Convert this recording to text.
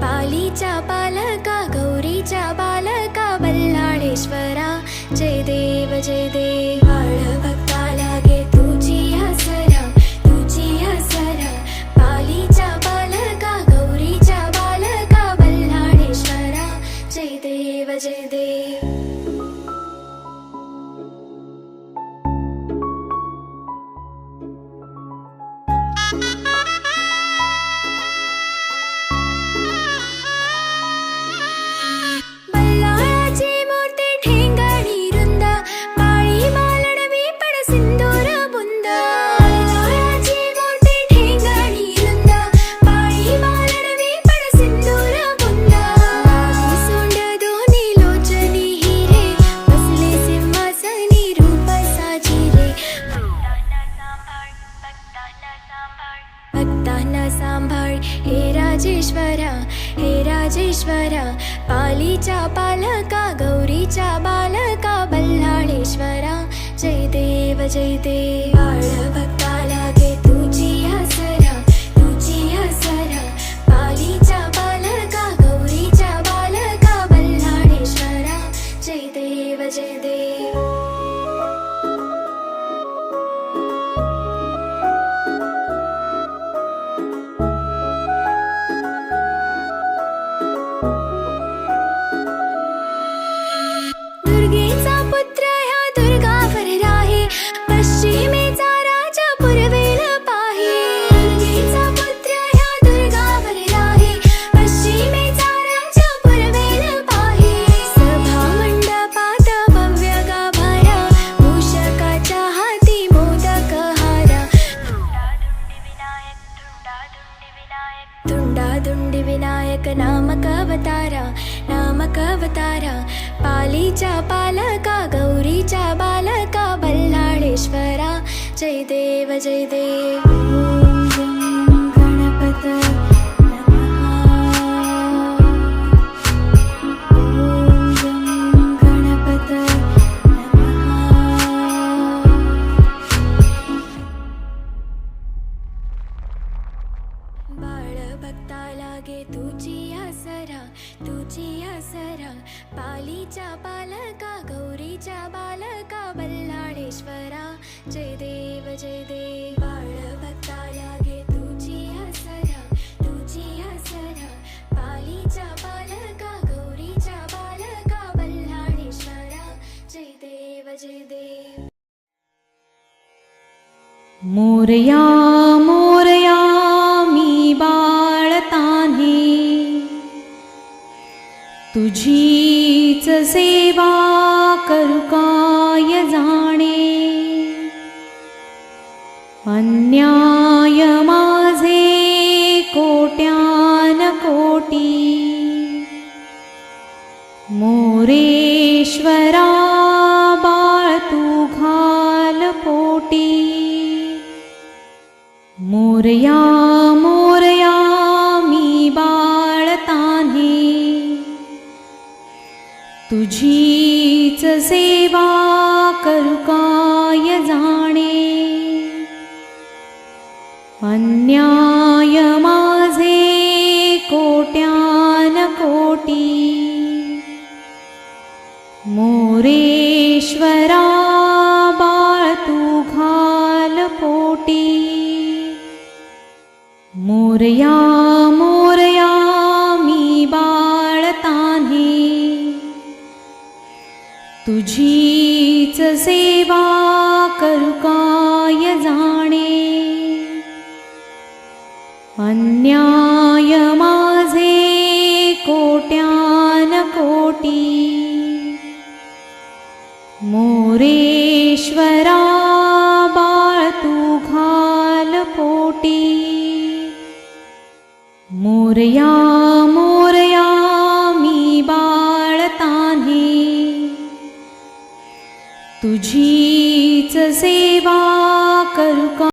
পালি চাপা राजेश्वरा हे राजेश्वरा पालीच्या पालका गौरीच्या बालका बल्लाळेश्वरा जय देव जय देव नामकवतरा नामकवतरा। पाली पालका गौरी च बालका बल्लाळेश्वरा। जय देव जय देव। लागे तुझी हसरा तुझी हसरा पालीच्या पालका गौरीच्या बालका बल्लाळेश्वरा. जय देव जय देव बाळ भक्ता लागे तुझी हसरा तुझी हसरा पालीच्या पालका गौरीच्या बालका बल्लाळेश्वरा. जय देव जय देव. मोरया तुझीच सेवा करू काय जाणे? अन्याय माझे कोट्यान कोटी. मोरेश्वरा बाळ तू घाल पोटी. मोरया तुझीच सेवा करू काय जाणे? अन्याय माझे कोट्यान कोटी. मोरेश्वरा बाळ तू घाल पोटी. मोरया तुझीच सेवा करू काय जाणे? अन्याय माझे कोट्यान कोटी. मोरेश्वरा बाळ तू घाल पोटी. मोरया तुझीच सेवा